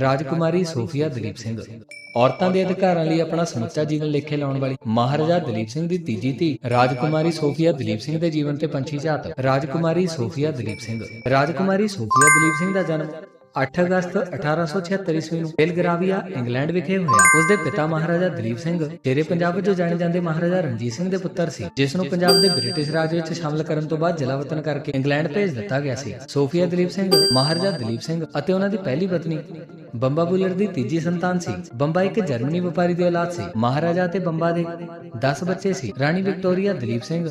ਰਾਜਕੁਮਾਰੀ Sophia Duleep Singh. ਔਰਤਾਂ ਦੇ ਅਧਿਕਾਰਾਂ ਲਈ ਆਪਣਾ ਸਮੁੱਚਾ ਜੀਵਨ ਲੇਖੇ ਲਾਉਣ ਵਾਲੀ ਮਹਾਰਾਜਾ ਦਲੀਪ ਸਿੰਘ ਦੀ ਤੀਜੀ ਧੀ ਰਾਜਕੁਮਾਰੀ ਸੋਫੀਆ ਦਲੀਪ ਸਿੰਘ ਦੇ ਜੀਵਨ ਤੇ ਪੰਛੀ ਝਾਤ। ਰਾਜਕੁਮਾਰੀ ਸੋਫੀਆ ਦਲੀਪ ਸਿੰਘ। ਰਾਜਕੁਮਾਰੀ ਸੋਫੀਆ ਦਲੀਪ ਸਿੰਘ ਦਾ ਜਨਮ 8 ਅਗਸਤ 1876 ਈਸਵੀ ਨੂੰ ਬੇਲਗਰਾਵੀਆ, ਇੰਗਲੈਂਡ ਵਿਖੇ ਹੋਇਆ। ਉਸ ਦੇ ਪਿਤਾ ਮਹਾਰਾਜਾ ਦਲੀਪ ਸਿੰਘ ਤੇਰੇ ਪੰਜਾਬ ਵਜੋਂ ਜਾਣੇ ਜਾਂਦੇ ਮਹਾਰਾਜਾ ਰਣਜੀਤ ਸਿੰਘ ਦੇ ਪੁੱਤਰ ਸੀ, ਜਿਸ ਨੂੰ ਪੰਜਾਬ ਦੇ ਬ੍ਰਿਟਿਸ਼ ਰਾਜ ਵਿੱਚ ਸ਼ਾਮਲ ਕਰਨ ਤੋਂ ਬਾਅਦ ਜਲਾਵਤਨ ਕਰਕੇ ਇੰਗਲੈਂਡ ਭੇਜ ਦਿੱਤਾ ਗਿਆ ਸੀ। ਸੋਫੀਆ ਦਲੀਪ ਸਿੰਘ, ਮਹਾਰਾਜਾ ਦਲੀਪ ਸਿੰਘ ਅਤੇ ਉਹਨਾਂ ਦੀ ਪਹਿਲੀ ਪਤਨੀ ਬੰਬਾ ਬੁਲਰ ਦੀ ਤੀਜੀ ਸੰਤਾਨ ਸੀ। ਬੰਬਾ ਇੱਕ ਜਰਮਨੀ ਵਪਾਰੀ ਦੀ ਔਲਾਦ ਸੀ। ਮਹਾਰਾਜਾ ਤੇ ਬੰਬਾ ਦੇ 10 ਬੱਚੇ ਸੀ। ਰਾਣੀ ਵਿਕਟੋਰੀਆ, ਦਲੀਪ ਸਿੰਘ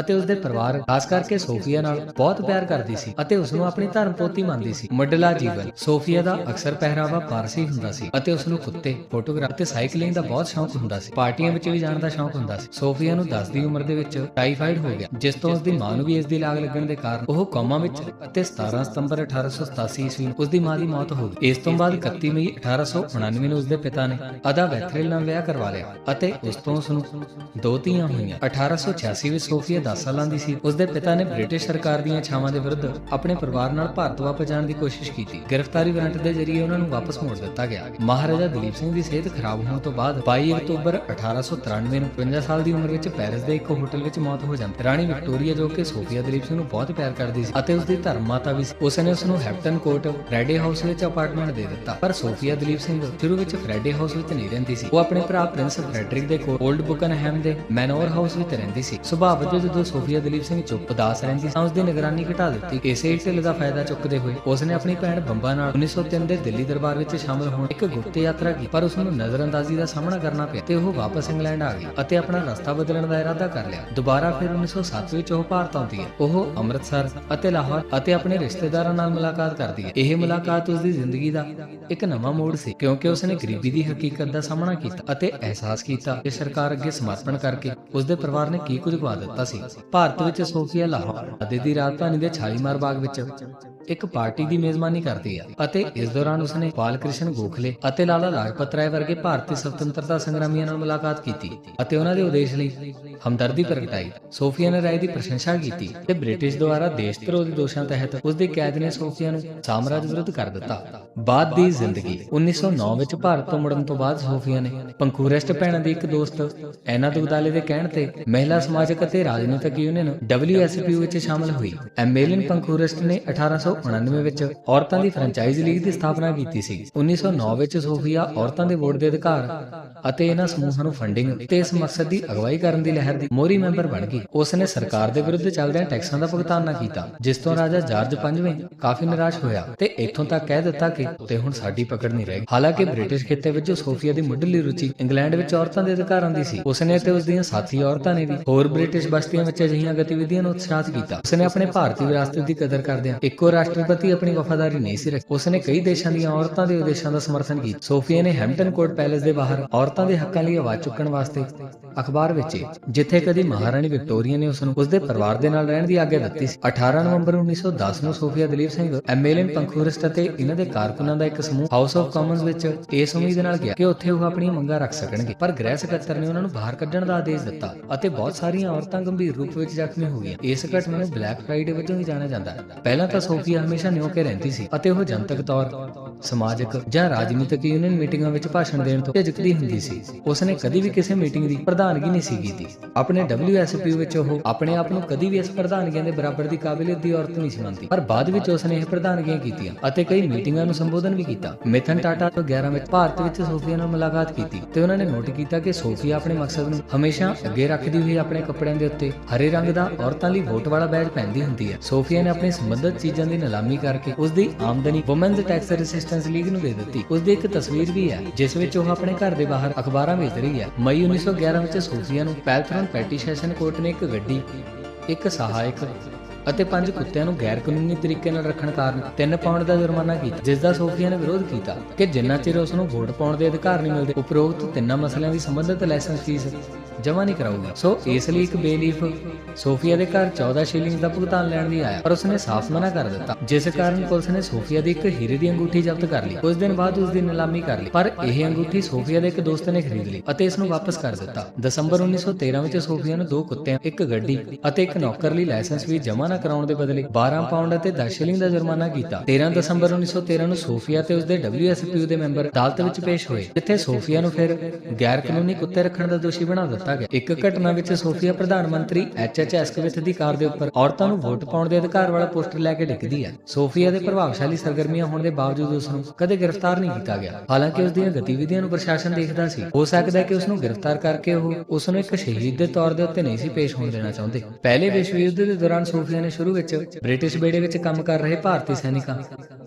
ਅਤੇ ਉਸ ਦੇ ਪਰਿਵਾਰ, ਖਾਸ ਕਰਕੇ ਸੋਫੀਆ ਨਾਲ ਬਹੁਤ ਪਿਆਰ ਕਰਦੀ ਸੀ ਅਤੇ ਉਸ ਨੂੰ ਆਪਣੀ ਧਰਮ ਪੋਤੀ ਮੰਨਦੀ ਸੀ। ਮੁੱਢਲਾ ਜੀਵਨ। ਸੋਫੀਆ ਦਾ ਅਕਸਰ ਪਹਿਰਾਵਾ ਪਾਰਸੀ ਹੁੰਦਾ ਸੀ ਅਤੇ ਉਸ ਨੂੰ ਕੁੱਤੇ, ਫੋਟੋਗ੍ਰਾਫ ਤੇ ਸਾਈਕਲਿੰਗ ਦਾ ਬਹੁਤ ਸ਼ੌਂਕ ਹੁੰਦਾ ਸੀ। ਪਾਰਟੀਆਂ ਵਿੱਚ ਵੀ ਜਾਣ ਦਾ ਸ਼ੌਂਕ ਹੁੰਦਾ ਸੀ। ਸੋਫੀਆ ਨੂੰ 10 ਦੀ ਉਮਰ ਦੇ ਵਿੱਚ ਟਾਈਫਾਈਡ ਹੋ ਗਿਆ, ਜਿਸ ਤੋਂ ਉਸ ਦੀ ਮਾਂ ਨੂੰ ਵੀ ਇਸ ਦੀ ਲਾਗ ਲੱਗਣ ਦੇ ਕਾਰਨ ਉਹ ਕੋਮਾ ਵਿੱਚ ਅਤੇ 17 ਸਤੰਬਰ 1887 ਈਸਵੀ ਨੂੰ ਉਸ ਦੀ ਮਾਂ ਦੀ ਮੌਤ ਹੋ ਗਈ। ਇਸ ਤੋਂ ਬਾਅਦ 31 ਮਈ 1899 ਨੂੰ ਉਸਦੇ ਪਿਤਾ ਨੇ ਅਦਾ ਵੈਥਰੇਲ ਨਾਲ ਵਿਆਹ ਕਰਵਾ ਲਿਆ ਅਤੇ ਉਸ ਤੋਂ ਉਸ ਨੂੰ ਦੋ ਧੀਆਂ ਹੋਈਆਂ। 1886 ਵਿੱਚ ਸੋਫੀਆ 10 ਸਾਲਾਂ ਦੀ ਸੀ। ਉਸਦੇ ਪਿਤਾ ਨੇ ਬ੍ਰਿਟਿਸ਼ ਸਰਕਾਰ ਦੀਆਂ ਛਾਵਾਂ ਦੇ ਵਿਰੁੱਧ ਆਪਣੇ ਪਰਿਵਾਰ ਨਾਲ ਭਾਰਤ ਵਾਪਸ ਜਾਣ ਦੀ ਕੋਸ਼ਿਸ਼ ਕੀਤੀ। ਗ੍ਰਿਫਤਾਰੀ ਵਾਰੰਟ ਦੇ ਜ਼ਰੀਏ ਉਹਨਾਂ ਨੂੰ ਵਾਪਸ ਮੋੜ ਦਿੱਤਾ ਗਿਆ। ਮਹਾਰਾਜਾ ਦਲੀਪ ਸਿੰਘ ਦੀ ਸਿਹਤ ਖਰਾਬ ਹੋਣ ਤੋਂ ਬਾਅਦ 22 ਅਕਤੂਬਰ 1893 ਨੂੰ 50 ਸਾਲ ਦੀ ਉਮਰ ਵਿੱਚ ਪੈਰਿਸ ਦੇ ਇੱਕ ਹੋਟਲ ਵਿੱਚ ਮੌਤ ਹੋ ਜਾਂਦੀ। ਰਾਣੀ ਵਿਕਟੋਰੀਆ ਜੋ ਕਿ ਸੋਫੀਆ ਦਲੀਪ ਸਿੰਘ ਨੂੰ ਬਹੁਤ ਪਿਆਰ ਕਰਦੀ ਸੀ ਅਤੇ ਉਸ ਦੀ ਧਰਮ ਮਾਤਾ ਵੀ ਸੀ। ਉਸ ਨੇ ਉਸ ਨੂੰ ਹੈਪਟਨ ਕੋਰਟ ਫਰੈਡੇ ਹਾਊਸ ਵਿੱਚ ਅਪਾਰਟਮੈਂਟ ਦੇ ਦਿੱਤਾ। ਪਰ ਸੋਫੀਆ ਦਲੀਪ ਸਿੰਘ ਸ਼ੁਰੂ ਵਿੱਚ ਫਰੈਡੇ ਹਾਊਸ ਵਿੱਚ ਨਹੀਂ ਰਹਿੰਦੀ ਸੀ। ਉਹ ਆਪਣੇ ਭਰਾ ਪ੍ਰਿੰਸ ਫਰੈਡਰਿਕ ਦੇ ਕੋਲ 올ਡ ਬੁਕਨਹੈਮ ਦੇ ਮੈਨੋਰ ਹਾਊਸ ਵਿੱਚ ਰਹਿੰਦੀ ਸੀ। ਸੁਭਾਅ ਵਜੋਂ ਜਦੋਂ ਸੋਫੀਆ ਦਲੀਪ ਸਿੰਘ ਚੁੱਪ ਉਦਾਸ ਰਹਿੰਦੀ ਤਾਂ ਉਸ ਦੀ ਨਿਗਰਾਨੀ ਘਟਾ ਦਿੱਤੀ। ਇਸੇ ਢਿੱਲ ਦਾ ਫਾਇਦਾ ਚੁੱਕਦੇ ਹੋਏ ਉਸ ਨੇ ਆਪਣੀ ਭੈਣ ਬੰਬਾ ਨਾਲ 1903 ਦੇ ਦਿੱਲੀ ਦਰਬਾਰ ਵਿੱਚ ਸ਼ਾਮਲ ਹੋਣ ਇੱਕ ਗੁਪਤ ਯਾਤਰਾ ਕੀਤੀ, ਪਰ ਉਸ ਨੂੰ ਨਜ਼ਰਅੰਦਾਜ਼ੀ ਦਾ ਸਾਹਮਣਾ ਕਰਨਾ ਪਿਆ ਤੇ ਉਹ ਵਾਪਸ ਇੰਗਲੈਂਡ ਆ ਗਈ ਅਤੇ ਆਪਣਾ ਰਸਤਾ ਬਦਲਣ ਦਾ ਇਰਾਦਾ ਕਰ ਲਿਆ। ਦੁਬਾਰਾ ਫਿਰ 1907 ਵਿੱਚ ਉਹ ਭਾਰਤ ਆਉਂਦੀ ਹੈ। ਉਹ ਅੰਮ੍ਰਿਤਸਰ ਅਤੇ ਲਾਹੌਰ ਅਤੇ ਆਪਣੇ ਰਿਸ਼ਤੇਦਾਰਾਂ ਨਾਲ ਮੁਲਾਕਾਤ ਕਰਦੀ ਹੈ। ਇਹ ਮੁਲਾਕਾਤ ਉਸ ਦੀ ਜ਼ਿੰਦਗੀ ਦਾ ਇੱਕ ਨਵਾਂ ਮੋੜ ਸੀ, ਕਿਉਂਕਿ ਉਸ ਨੇ ਗਰੀਬੀ ਦੀ ਹਕੀਕਤ ਦਾ ਸਾਹਮਣਾ ਕੀਤਾ ਅਤੇ ਅਹਿਸਾਸ ਕੀਤਾ ਕਿ ਸਰਕਾਰ ਅੱਗੇ ਸਮਰਪਣ ਕਰਕੇ ਉਸ ਦੇ ਪਰਿਵਾਰ ਨੇ ਕੀ ਕੁਝ ਗਵਾ ਦਿੱਤਾ ਸੀ। ਭਾਰਤ ਵਿੱਚ ਸੋਫੀਆ ਲਾਹੌਰ ਅਤੇ ਦੀ ਰਾਜਧਾਨੀ ਦੇ ਛਾਲੀਮਾਰ ਬਾਗ ਵਿੱਚ ਇੱਕ ਪਾਰਟੀ ਦੀ ਮੇਜ਼ਬਾਨੀ ਕਰਦੀ ਹੈ ਅਤੇ ਇਸ ਦੌਰਾਨ ਉਸਨੇ ਬਾਲ ਕ੍ਰਿਸ਼ਨ ਗੋਖਲੇ ਅਤੇ ਲਾਲਾ ਲਾਜਪਤ ਰਾਏ ਵਰਗੇ ਭਾਰਤੀ ਸੁਤੰਤਰਤਾ ਸੰਗਰਾਮੀਆਂ ਨਾਲ ਮੁਲਾਕਾਤ ਕੀਤੀ ਅਤੇ ਉਹਨਾਂ ਦੇ ਉਦੇਸ਼ ਲਈ ਹਮਦਰਦੀ ਪ੍ਰਗਟਾਈ, ਸੋਫੀਆ ਨੇ ਰਾਏ ਦੀ ਪ੍ਰਸ਼ੰਸਾ ਕੀਤੀ ਤੇ ਬ੍ਰਿਟਿਸ਼ ਦੁਆਰਾ ਦੇਸ਼ ਵਿਰੋਧੀ ਦੋਸ਼ਾਂ ਤਹਿਤ ਉਸ ਦੀ ਕੈਦ ਨੇ ਸੋਫੀਆ ਨੂੰ ਸਾਮਰਾਜ ਵਿਰੁੱਧ ਕਰ ਦਿੱਤਾ। ਬਾਅਦ ਦੀ ਜ਼ਿੰਦਗੀ 1909 ਵਿੱਚ ਭਾਰਤ ਤੋਂ ਮੁੜਨ ਤੋਂ ਬਾਅਦ ਸੋਫੀਆ ਨੇ ਪੰਖੂਰੈਸਟ ਭੈਣਾਂ ਦੀ ਇੱਕ ਦੋਸਤ, ਐਨਾ ਦੁਗਦਾਲੇ ਦੇ ਕਹਿਣ ਤੇ ਮਹਿਲਾ ਸਮਾਜਿਕ ਅਤੇ ਰਾਜਨੀਤਿਕ ਯੂਨੀਅਨ WSPU ਵਿੱਚ ਸ਼ਾਮਲ ਹੋਈ। ਐਮੇਲਿਨ ਪੰਖੂਰੈਸਟ ਨੇ 1899 ਵਿੱਚ ਔਰਤਾਂ ਦੀ ਫਰੈਂਚਾਈਜ਼ ਲੀਗ ਦੀ ਸਥਾਪਨਾ ਕੀਤੀ ਸੀ। 1909 ਵਿੱਚ ਸੋਫੀਆ ਔਰਤਾਂ ਦੇ ਵੋਟ ਦੇ ਅਧਿਕਾਰ ਅਤੇ ਇਹਨਾਂ ਸਮੂਹਾਂ ਨੂੰ ਫੰਡਿੰਗ ਤੇ ਇਸ ਮਕਸਦ ਦੀ ਅਗਵਾਈ ਕਰਨ ਦੀ ਲਹਿਰ ਦੀ ਮੋਹਰੀ ਮੈਂਬਰ ਬਣ ਗਈ। ਉਸ ਨੇ ਸਰਕਾਰ ਦੇ ਵਿਰੁੱਧ ਚੱਲਦਿਆਂ ਟੈਕਸਾਂ ਦਾ ਭੁਗਤਾਨ ਨਾ ਕੀਤਾ, ਜਿਸ ਤੋਂ ਰਾਜਾ ਜਾਰਜ ਪੰਜਵੇਂ ਕਾਫੀ ਨਿਰਾਸ਼ ਹੋਇਆ ਤੇ ਇੱਥੋਂ ਤੱਕ ਕਹਿ ਦਿੱਤਾ ਕਿ ਤੇ ਹੁਣ ਸਾਡੀ ਪਕੜ ਨਹੀਂ ਰਹੀ ਹਾਲਾਂਕਿ ਬ੍ਰਿਟਿਸ਼ ਖੇਤੇ ਵਿੱਚ ਸੋਫੀਆ ਦੀ ਮੁੱਢਲੀ ਰੁਚੀ ਇੰਗਲੈਂਡ ਵਿੱਚ ਔਰਤਾਂ ਦੇ ਅਧਿਕਾਰਾਂ ਦੀ ਸੀ। ਉਸਨੇ ਤੇ ਉਸ ਦੀਆਂ ਸਾਥੀ ਔਰਤਾਂ ਨੇ ਵੀ ਹੋਰ ਬ੍ਰਿਟਿਸ਼ ਬਸਤੀਆਂ ਵਿੱਚ ਅਜਿਹੀਆਂ ਗਤੀਵਿਧੀਆਂ ਨੂੰ ਉਤਸ਼ਾਹਿਤ ਕੀਤਾ। ਉਸਨੇ ਆਪਣੇ ਭਾਰਤੀ ਵਿਰਾਸਤ ਦੀ ਕਦਰ ਕਰਦਿਆਂ ਇੱਕੋ ਰਾਸ਼ਟਰਪਤੀ ਆਪਣੀ ਵਫਾਦਾਰੀ ਨਹੀਂ ਸੀ ਰੱਖੀ। ਉਸ ਕਈ ਦੇਸ਼ਾਂ ਦੀਆਂ ਔਰਤਾਂ ਦੇ ਉਦੇਸ਼ਾਂ ਦਾ ਸਮਰਥਨ ਕੀਤਾ। ਸੋਫੀਆ ਨੇ ਹੈਮਪਟਨ ਕੋਰਟ ਪੈਲੇਸ ਦੇ ਬਾਹਰ ਔਰਤਾਂ ਦੇ ਹੱਕਾਂ ਲਈ ਆਵਾਜ਼ ਚੁੱਕਣ ਵਾਸਤੇ ਅਖਬਾਰ ਵੇਚੇ, ਜਿੱਥੇ ਕਦੀ ਮਹਾਰਾਣੀ ਵਿਕਟੋਰੀਆ ਨੇ ਉਸ ਨੂੰ ਉਸ ਪਰਿਵਾਰ ਦੇ ਨਾਲ ਰਹਿਣ ਦੀ ਆਗਿਆ ਦਿੱਤੀ ਸੀ। 18 ਨਵੰਬਰ 1910 ਨੂੰ Sophia Duleep Singh Emmeline Pankhurst ਅਤੇ ਇਹਨਾਂ ਦੇ ਕਾਰਕੁਨਾਂ ਦਾ ਇੱਕ ਸਮੂਹ ਹਾਊਸ ਆਫ ਕਾਮਨਸ ਵਿੱਚ ਇਸ ਉਮੀਦ ਨਾਲ ਗਿਆ ਕਿ ਉੱਥੇ ਉਹ ਆਪਣੀਆਂ ਮੰਗਾਂ ਰੱਖ ਸਕਣਗੇ। ਪਰ ਗ੍ਰਹਿ ਸਕੱਤਰ ਨੇ ਉਹਨਾਂ ਨੂੰ ਬਾਹਰ ਕੱਢਣ ਦਾ ਆਦੇਸ਼ ਦਿੱਤਾ ਅਤੇ ਬਹੁਤ ਸਾਰੀਆਂ ਔਰਤਾਂ ਗੰਭੀਰ ਰੂਪ ਵਿੱਚ ਜ਼ਖਮੀ ਹੋ ਗਈਆਂ। ਇਸ ਘਟਨਾ ਨੂੰ ਬਲੈਕ ਫਰਾਈਡੇ ਵਜੋਂ ਵੀ ਜਾਣਿਆ ਜਾਂਦਾ ਹੈ। ਪਹਿਲਾਂ ਤਾਂ ਸੋਫੀਆ ਹਮੇਸ਼ਾ ਨਿਉਕੇ ਰਹਿੰਦੀ ਸੀ ਅਤੇ ਉਹ ਜਨਤਕ ਤੌਰ, ਸਮਾਜਿਕ ਜਾਂ ਰਾਜਨੀਤਿਕ ਯੂਨੀਅਨ ਮੀਟਿੰਗਾਂ ਵਿੱਚ ਭਾਸ਼ਣ ਦੇਣ ਤੋਂ ਝਿਜਕਦੀ ਹੁੰਦੀ ਸੀ। ਉਸ ਨੇ ਕਦੀ ਵੀ ਕਿਸੇ ਮੀਟਿੰਗ ਦੀ ਪ੍ਰਧਾਨਗੀ ਨਹੀਂ ਸੀ ਕੀਤੀ। ਆਪਣੇ WSPU ਵਿੱਚ ਉਹ ਆਪਣੇ ਆਪ ਨੂੰ ਕਦੀ ਵੀ ਇਸ ਪ੍ਰਧਾਨਗੀਆਂ ਦੇ ਬਰਾਬਰ ਦੀ ਕਾਬਲੀਅਤ ਦੀ ਔਰਤ ਨਹੀਂ ਸੀ ਮੰਨਦੀ। ਪਰ ਬਾਅਦ ਵਿੱਚ ਉਸ ਨੇ ਇਹ ਪ੍ਰਧਾਨਗੀਆਂ ਕੀਤੀਆਂ ਅਤੇ ਕਈ ਮੀਟਿੰਗਾਂ ਨੂੰ ਸੰਬੋਧਨ ਵੀ ਕੀਤਾ। ਮਿਥਨ ਟਾਟਾ ਤੋਂ 11 ਵਿੱਚ ਭਾਰਤ ਵਿੱਚ ਸੋਫੀਆ ਨਾਲ ਮੁਲਾਕਾਤ ਕੀਤੀ ਤੇ ਉਹਨਾਂ ਨੇ ਨੋਟ ਕੀਤਾ ਕਿ ਸੋਫੀਆ ਆਪਣੇ ਮਕਸਦ ਨੂੰ ਹਮੇਸ਼ਾ ਅੱਗੇ ਰੱਖਦੀ ਹੋਈ ਆਪਣੇ ਕੱਪੜਿਆਂ ਦੇ ਉੱਤੇ ਹਰੇ ਰੰਗ ਦਾ ਔਰਤਾਂ ਲਈ ਵੋਟ ਵਾਲਾ ਬੈਜ ਪਹਿਨਦੀ ਹੁੰਦੀ ਹੈ। ਸੋਫੀਆ ਨੇ ਆਪਣੀ ਸੰਬੰਧਿਤ ਚੀਜ਼ਾਂ ਦੀ ਨਿਲਾਮੀ ਕਰਕੇ ਉਸ ਦੀ ਆਮਦਨੀ ਔਮਨਜ਼ ਟੈਕਸ ਰੈਸਿਸਟੈਂਸ ਲੀਗ ਨੂੰ ਦੇ ਦਿੱਤੀ। ਉਸ ਦੀ ਇੱਕ ਤਸਵੀਰ ਵੀ ਹੈ, ਜਿਸ ਵਿੱਚ ਉਹ ਆਪਣੇ ਘਰ ਦੇ ਬਾਹਰ ਅਖਬਾਰਾਂ ਵੇਚ ਰਹੀ ਹੈ। ਮਈ 1911 ਵਿੱਚ ਸੂਫ਼ੀਆ ਨੂੰ ਪੈਲਥਰਨ ਪੈਟੀ ਸੈਸ਼ਨ ਕੋਰਟ ਨੇ ਇੱਕ ਗੱਡੀ, ਇੱਕ ਸਹਾਇਕ ਅਤੇ ਪੰਜ ਕੁੱਤਿਆਂ ਨੂੰ ਗੈਰ ਕਾਨੂੰਨੀ ਤਰੀਕੇ ਨਾਲ ਰੱਖਣ ਕਾਰਨ 3 ਪਾਉਂਡ ਦਾ ਜੁਰਮਾਨਾ ਕੀਤਾ, ਜਿਸ ਦਾ ਸੋਫੀਆ ਨੇ ਵਿਰੋਧ ਕੀਤਾ ਕਿ ਜਿੰਨਾ ਚਿਰ ਉਸ ਨੂੰ ਵੋਟ ਪਾਉਣ ਦੇ ਅਧਿਕਾਰ ਨਹੀਂ ਮਿਲਦੇ, ਉਪਰੋਕਤ ਤਿੰਨਾਂ ਮਸਲਿਆਂ ਦੀ ਸੰਬੰਧਿਤ ਲਾਇਸੈਂਸ ਫੀਸ ਜਮ੍ਹਾਂ ਨਹੀਂ ਕਰਾਊਗਾ। ਸੋ ਇਸ ਲਈ ਇੱਕ ਬੇਲੀਫ ਸੋਫੀਆ ਦੇ ਘਰ 14 ਸ਼ਿਲਿੰਗ ਦਾ ਭੁਗਤਾਨ ਲੈਣ ਲਈ ਆਇਆ ਪਰ ਉਸਨੇ ਸਾਫ਼ ਮਨਾ ਕਰ ਦਿੱਤਾ, ਜਿਸ ਕਾਰਨ ਪੁਲਿਸ ਨੇ ਸੋਫੀਆ ਦੀ ਇੱਕ ਹੀਰੇ ਦੀ ਅੰਗੂਠੀ ਜ਼ਬਤ ਕਰ ਲਈ। ਕੁਝ ਦਿਨ ਬਾਅਦ ਉਸ ਦੀ ਨਿਲਾਮੀ ਕਰ ਲਈ, ਪਰ ਇਹ ਅੰਗੂਠੀ ਸੋਫੀਆ ਦੇ ਇੱਕ ਦੋਸਤ ਨੇ ਖਰੀਦ ਲਈ ਅਤੇ ਇਸ ਨੂੰ ਵਾਪਸ ਕਰ ਦਿੱਤਾ। ਦਸੰਬਰ 1913 ਵਿੱਚ ਸੋਫੀਆ ਨੂੰ ਦੋ ਕੁੱਤਿਆਂ, ਇੱਕ ਗੱਡੀ ਅਤੇ ਇੱਕ ਨੌਕਰ ਲਈ ਲਾਇਸੈਂਸ ਵੀ ਜਮ੍ਹਾਂ ਨਾ ਕਰਾਉਣ ਦੇ ਬਦਲੇ 12 ਪਾਉਂਡ ਅਤੇ 10 ਸ਼ਿਲਿੰਗ ਦਾ ਜੁਰਮਾਨਾ ਕੀਤਾ। 13 ਦਸੰਬਰ 1913 ਨੂੰ ਸੋਫੀਆ ਤੇ ਉਸਦੇ WSPU ਦੇ ਮੈਂਬਰ ਅਦਾਲਤ ਵਿੱਚ ਪੇਸ਼ ਹੋਏ, ਜਿੱਥੇ ਸੋਫੀਆ ਨੂੰ ਫਿਰ ਗੈਰ ਕਾਨੂੰਨੀ ਕੁੱਤੇ ਰੱਖਣ ਦਾ ਦੋਸ਼ੀ ਬਣਾ ਦਿੱਤਾ ਗਿਆ। ਇੱਕ ਘਟਨਾ ਵਿੱਚ ਸੋਫੀਆ ਪ੍ਰਧਾਨ ਮੰਤਰੀ ਐਚਐਚ ਐਸਕਵਿਥ ਦੀ ਕਾਰ ਦੇ ਉੱਪਰ ਔਰਤਾਂ ਨੂੰ ਵੋਟ ਪਾਉਣ ਦੇ ਅਧਿਕਾਰ ਵਾਲਾ ਪੋਸਟਰ ਲੈ ਕੇ ਡਿੱਗਦੀ ਹੈ। ਸੋਫੀਆ ਦੇ ਪ੍ਰਭਾਵਸ਼ਾਲੀ ਸਰਗਰਮੀਆਂ ਹੋਣ ਦੇ ਬਾਵਜੂਦ ਉਸ ਨੂੰ ਕਦੇ ਗ੍ਰਿਫਤਾਰ ਨਹੀਂ ਕੀਤਾ ਗਿਆ। ਹਾਲਾਂਕਿ ਉਸ ਦੀਆਂ ਗਤੀਵਿਧੀਆਂ ਨੂੰ ਪ੍ਰਸ਼ਾਸਨ ਦੇਖਦਾ ਸੀ। ਹੋ ਸਕਦਾ ਹੈ ਕਿ ਉਸ ਨੂੰ ਗ੍ਰਿਫਤਾਰ ਕਰਕੇ ਉਹ ਉਸ ਨੂੰ ਇੱਕ ਸ਼ਹੀਦ ਦੇ ਤੌਰ ਦੇ ਉੱਤੇ ਨਹੀਂ ਸੀ ਪੇਸ਼ ਹੋਣ ਦੇਣਾ ਚਾਹੁੰਦੇ। ਪਹਿਲੇ ਵਿਸ਼ਵ ਯੁੱਧ ਦੇ ਦੌਰਾਨ ਸੋਫੀਆ ਨੇ ਸ਼ੁਰੂ ਵਿੱਚ ਬ੍ਰਿਟਿਸ਼ ਬੇੜੇ ਵਿੱਚ ਕੰਮ ਕਰ ਰਹੇ ਭਾਰਤੀ ਸੈਨਿਕਾਂ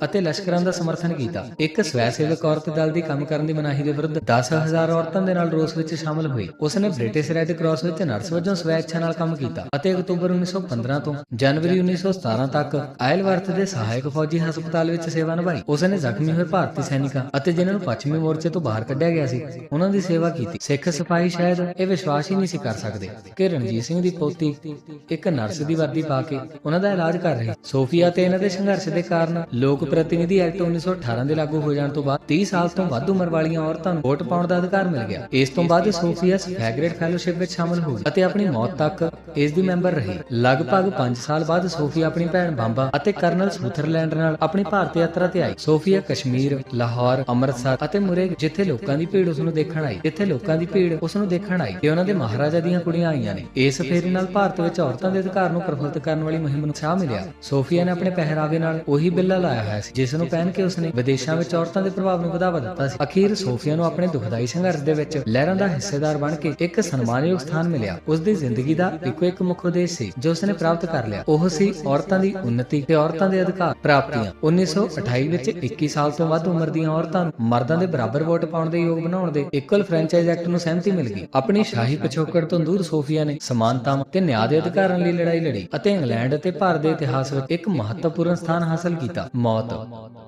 ਅਤੇ ਲਸ਼ਕਰਾਂ ਦਾ ਸਮਰਥਨ ਕੀਤਾ। ਇੱਕ ਸਵੈ ਸੇਵਕ ਔਰਤ ਦਲ ਦੀ ਕੰਮ ਕਰਨ ਦੀ ਮਨਾਹੀ ਦੇ ਵਿਰੁੱਧ 10000 ਔਰਤਾਂ ਦੇ ਨਾਲ ਰੋਸ ਵਿੱਚ ਸ਼ਾਮਲ ਹੋਈ। ਉਸ ਨੇ ਬ੍ਰਿਟਿਸ਼ ਰੈੱਡ ਕਰਾਸ ਵਿੱਚ ਨਰਸ ਵਜੋਂ ਸਵੈ ਇੱਛਾ ਨਾਲ ਕੰਮ ਕੀਤਾ ਅਤੇ ਅਕਤੂਬਰ 1915 ਤੋਂ ਜਨਵਰੀ 1917 ਤੱਕ ਆਇਲਵਰਥ ਦੇ ਸਹਾਇਕ ਫੌਜੀ ਹਸਪਤਾਲ ਵਿੱਚ ਸੇਵਾ ਨਿਭਾਈ। ਉਸ ਨੇ ਜ਼ਖਮੀ ਹੋਏ ਭਾਰਤੀ ਸੈਨਿਕਾਂ ਅਤੇ ਜਿਨ੍ਹਾਂ ਨੂੰ ਪੱਛਮੀ ਮੋਰਚੇ ਤੋਂ ਬਾਹਰ ਕੱਢਿਆ ਗਿਆ ਸੀ, ਉਹਨਾਂ ਦੀ ਸੇਵਾ ਕੀਤੀ। ਸਿੱਖ ਸਿਪਾਹੀ ਸ਼ਾਇਦ ਇਹ ਵਿਸ਼ਵਾਸ ਹੀ ਨਹੀਂ ਸੀ ਕਰ ਸਕਦੇ ਕਿ ਰਣਜੀਤ ਸਿੰਘ ਦੀ ਪੋਤੀ ਇੱਕ ਨਰਸ ਦੀ ਵਰਦੀ ਪਾ ਕੇ ਉਹਨਾਂ ਦਾ ਇਲਾਜ ਕਰ ਰਹੀ ਸੋਫੀਆ ਤੇ ਇਹਨਾਂ ਦੇ ਸੰਘਰਸ਼ ਦੇ ਕਾਰਨ ਲੋਕ ਪ੍ਰਤੀਨਿਧੀ ਐਕਟ 1918 ਦੇ ਲਾਗੂ ਹੋ ਜਾਣ ਤੋਂ ਬਾਅਦ 30 ਸਾਲ ਤੋਂ ਵੱਧ ਉਮਰ ਵਾਲੀਆਂ ਔਰਤਾਂ ਨੂੰ ਵੋਟ ਪਾਉਣ ਦਾ ਅਧਿਕਾਰ ਮਿਲ ਗਿਆ। ਇਸ ਤੋਂ ਬਾਅਦ ਸੋਫੀਆ ਸਫੈਗਰੇਟ ਫੈਲੋਸ਼ਿਪ ਵਿੱਚ ਸ਼ਾਮਲ ਹੋ ਗਈ ਅਤੇ ਆਪਣੀ ਮੌਤ ਤੱਕ ਇਸ ਦੀ ਮੈਂਬਰ ਰਹੀ। ਲਗਭਗ 5 ਸਾਲ ਬਾਅਦ ਸੋਫੀਆ ਆਪਣੀ ਭੈਣ ਬਾਂਬਾ ਅਤੇ ਕਰਨਲ ਸੁਥਰਲੈਂਡ ਨਾਲ ਆਪਣੀ ਭਾਰਤ ਯਾਤਰਾ ਤੇ ਆਈ। ਸੋਫੀਆ ਕਸ਼ਮੀਰ, ਲਾਹੌਰ, ਅੰਮ੍ਰਿਤਸਰ ਅਤੇ ਮੁਰੇ ਜਿੱਥੇ ਲੋਕਾਂ ਦੀ ਭੀੜ ਉਸ ਨੂੰ ਦੇਖਣ ਆਈ, ਜਿੱਥੇ ਲੋਕਾਂ ਦੀ ਭੀੜ ਉਸ ਨੂੰ ਦੇਖਣ ਆਈ ਤੇ ਉਹਨਾਂ ਦੇ ਮਹਾਰਾਜਾ ਦੀਆਂ ਕੁੜੀਆਂ ਆਈਆਂ ਨੇ। ਇਸ ਫੇਰੀ ਨਾਲ ਭਾਰਤ ਵਿੱਚ ਔਰਤਾਂ ਦੇ ਅਧਿਕਾਰ ਨੂੰ ਪ੍ਰਫੁੱਲਤ ਕਰਨ ਵਾਲੀ ਮੁਹਿੰਮ ਨੂੰ ਸਾਹ ਮਿਲਿਆ। ਸੋਫੀਆ ਨੇ ਆਪਣੇ ਪਹਿਰਾਵੇ ਨਾਲ ਉਹੀ ਬਿੱਲਾ ਲਾਇਆ ਹੋਇਆ ਸੀ, ਜਿਸ ਨੂੰ ਪਹਿਨ ਕੇ ਉਸਨੇ ਵਿਦੇਸ਼ਾਂ ਵਿੱਚ ਔਰਤਾਂ ਦੇ ਪ੍ਰਭਾਵ ਨੂੰ ਵਧਾਵਾ ਦਿੱਤਾ ਸੀ। ਅਖੀਰ ਸੋਫੀਆ ਨੂੰ ਆਪਣੇ ਦੁਖਦਾਈ ਸੰਘਰਸ਼ ਦੇ ਵਿੱਚ ਲਹਿਰਾਂ ਦਾ ਹਿੱਸੇਦਾਰ ਬਣ ਕੇ ਇੱਕ ਸਨਮਾਨਯੋਗ ਸਥਾਨ ਮਿਲਿਆ। ਉਸ ਦੀ ਜ਼ਿੰਦਗੀ ਦਾ ਇੱਕੋ ਇੱਕ ਮੁੱਖ ਉਦੇਸ਼ ਸੀ, ਜੋ ਉਸਨੇ ਪ੍ਰਾਪਤ ਕਰ ਲਿਆ। ਉਹ ਸੀ ਔਰਤਾਂ ਦੀ ਉન્નਤੀ ਤੇ ਔਰਤਾਂ ਦੇ ਅਧਿਕਾਰ ਪ੍ਰਾਪਤੀਆਂ। 1928 ਵਿੱਚ 21 ਸਾਲ ਤੋਂ ਵੱਧ ਉਮਰ ਦੀਆਂ ਔਰਤਾਂ ਨੂੰ ਮਰਦਾਂ ਦੇ ਬਰਾਬਰ ਵੋਟ ਪਾਉਣ ਦੇ ਯੋਗ ਬਣਾਉਣ ਦੇ ਇਕੁਅਲ ਫਰੈਂਚਾਈਜ਼ ਐਕਟ ਨੂੰ ਸਹਿਮਤੀ ਮਿਲ ਗਈ। ਆਪਣੀ ਸ਼ਾਹੀ ਪਿਛੋਕੜ ਤੋਂ ਦੂਰ ਸੋਫੀਆ ਨੇ ਸਮਾਨਤਾਵਾਂ ਤੇ ਨਿਆਂ ਦੇ ਅਧਿਕਾਰਾਂ ਲਈ ਲੜਾਈ ਲੜੀ ਅਤੇ ਇੰਗਲੈਂਡ ਅਤੇ ਭਾਰਤ ਦੇ ਇਤਿਹਾਸ ਵਿੱਚ ਇੱਕ ਮਹੱਤਵਪੂਰਨ ਸਥਾਨ ਹਾਸਲ ਕੀਤਾ। ਮੌਤ।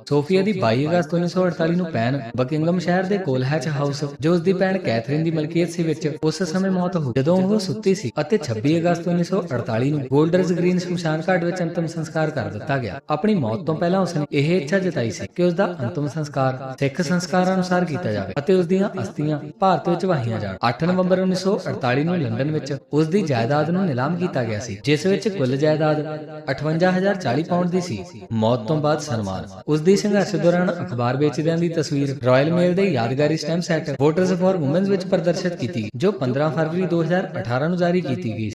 ਸੋਫੀਆ ਦੀ 22 ਅਗਸਤ 1948 ਨੂੰ ਪੈਨ ਬਕਿੰਗਮ ਸ਼ਹਿਰ ਦੇ ਕੋਲਹੈਚ ਹਾਊਸ ਜੋ ਉਸ ਦੀ ਭੈਣ ਕੈਥਰੀਨ ਦੀ ਮਲਕੀਅਤ ਸੀ ਵਿੱਚ ਉਸ ਸਮੇਂ ਮੌਤ ਹੋ ਜਦੋਂ ਉਹ ਸੁੱਤੀ ਸੀ ਅਤੇ 26 ਅਗਸਤ 1948 ਨੂੰ ਗੋਲਡਰਜ਼ ਗ੍ਰੀਨ ਸ਼ਮਸ਼ਾਨ ਘਾਟ ਵਿੱਚ ਅੰਤਮ ਸੰਸਕਾਰ ਕਰ ਦਿੱਤਾ ਗਿਆ। ਆਪਣੀ ਮੌਤ ਤੋਂ ਪਹਿਲਾਂ ਉਸਨੇ ਇਹ ਇੱਛਾ ਜਤਾਈ ਸੀ ਕਿ ਉਸ ਦਾ ਅੰਤਮ ਸੰਸਕਾਰ ਸਿੱਖ ਸੰਸਕਾਰਾਂ ਅਨੁਸਾਰ ਕੀਤਾ ਜਾਵੇ ਅਤੇ ਉਸ ਦੀਆਂ ਅਸਥੀਆਂ ਭਾਰਤ ਵਿੱਚ ਵਾਹੀਆਂ ਜਾਣ। 8 ਨਵੰਬਰ 1948 ਨੂੰ ਲੰਡਨ ਵਿੱਚ ਉਸ ਦੀ ਜਾਇਦਾਦ ਨੂੰ ਨਿਲਾਮ ਕੀਤਾ ਗਿਆ ਸੀ, ਜਿਸ ਵਿੱਚ ਕੁੱਲ ਜਾਇਦਾਦ 58040 ਪਾਉਂਡ ਦੀ ਸੀ। ਮੌਤ ਤੋਂ ਬਾਅਦ ਸਨਮਾਨ। ਉਸ ਦੀ ਸੰਘਰਸ਼ ਦੌਰਾਨ ਅਖਬਾਰ ਵੇਚਦਿਆਂ ਦੀ ਤਸਵੀਰ ਰਾਇਲ ਮੇਲ ਦੇ ਯਾਦਗਾਰੀ stamp set voters for women's ਵਿੱਚ ਪ੍ਰਦਰਸ਼ਿਤ ਕੀਤੀ, ਜੋ 15 ਫਰਵਰੀ 2018 ਨੂੰ ਜਾਰੀ ਕੀਤੀ ਗਈ